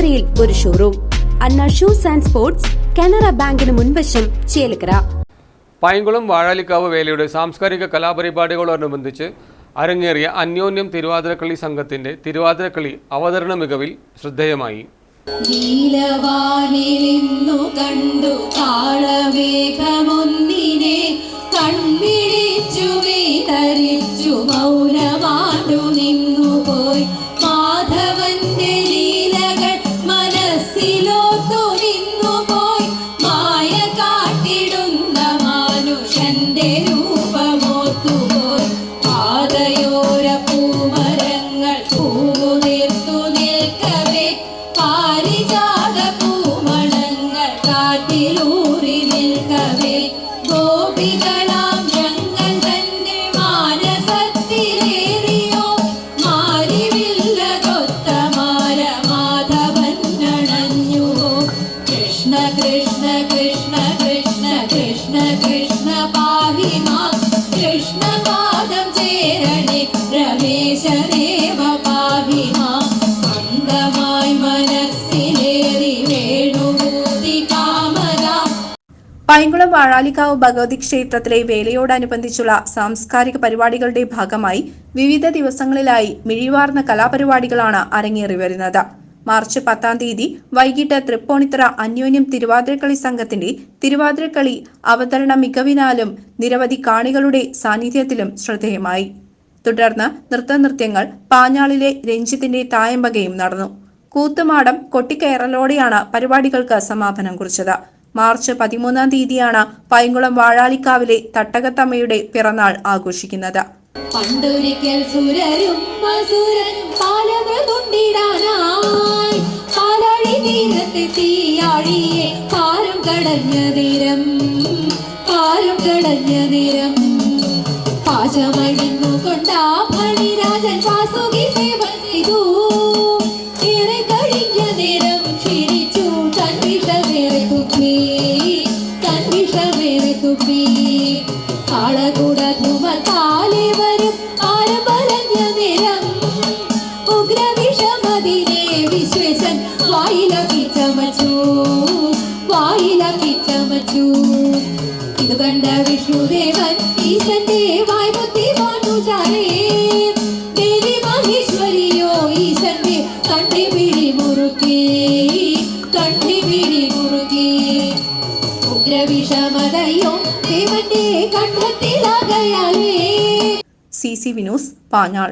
ചേലക്കരയിൽ ഒരു showroom. Anna shoes and sports Canara ബാങ്കിന് മുൻവശം ചേലക്കര. പൈങ്കുളം വാഴാലിക്കാവ് വേലയുടെ സാംസ്കാരിക കലാപരിപാടികളോടനുബന്ധിച്ച് അരങ്ങേറിയ അന്യോന്യം തിരുവാതിരക്കളി സംഘത്തിന്റെ തിരുവാതിരക്കളി അവതരണ മികവിൽ ശ്രദ്ധേയമായി. കണ്ടു പൈങ്കുളം വാഴാലിക്കാവ് ഭഗവതി ക്ഷേത്രത്തിലെ വേലയോടനുബന്ധിച്ചുള്ള സാംസ്കാരിക പരിപാടികളുടെ ഭാഗമായി വിവിധ ദിവസങ്ങളിലായി മിഴിവാർന്ന കലാപരിപാടികളാണ് അരങ്ങേറി വരുന്നത്. മാർച്ച് പത്താം തീയതി വൈകിട്ട് തൃപ്പൂണിത്തറ അന്യോന്യം തിരുവാതിരക്കളി സംഘത്തിന്റെ തിരുവാതിരക്കളി അവതരണ മികവിനാലും നിരവധി കാണികളുടെ സാന്നിധ്യത്തിലും ശ്രദ്ധേയമായി. തുടർന്ന് നൃത്തനൃത്യങ്ങൾ പാഞ്ഞാളിലെ രഞ്ജിത്തിന്റെ തായമ്പകയും നടന്നു. കൂത്തുമാടം കൊട്ടിക്കയറലോടെയാണ് പരിപാടികൾക്ക് സമാപനം കുറിച്ചത്. മാർച്ച് പതിമൂന്നാം തീയതിയാണ് പൈങ്കുളം വാഴാലിക്കാവിലെ തട്ടകത്തമ്മയുടെ പിറന്നാൾ ആഘോഷിക്കുന്നത്. പണ്ടൊരിക്കൽ സുരരും കടഞ്ഞ നേരം പാചമണിന്നു വിഷമേറെ തുപ്പി തൻ വിഷമേറെ തുപ്പി കാളകൂട ധുമത്താലെ വരും ആരംഭരഞ്ഞ നിരം ഉഗ്രവിഷമതിനെ വിശ്വേശൻ വായിലക്കി ചമച്ചു വായിലക്കി ചമച്ചു ഇത് കണ്ട വിഷ്ണുദേവൻ ഈശന്റെ വായ്പത്തി മാറ്റുചാരേ ദേവി മഹേശ്വരിയോ ഈശന്റെ കണ്ണി പിടി മുറുക്കി കണ്ണി ഉഗ്രവിഷമതയോ ദേവന്റെ കണ്ഠത്തിലാകയാലേ സി സി വിനൂസ് പാഞ്ഞാൾ.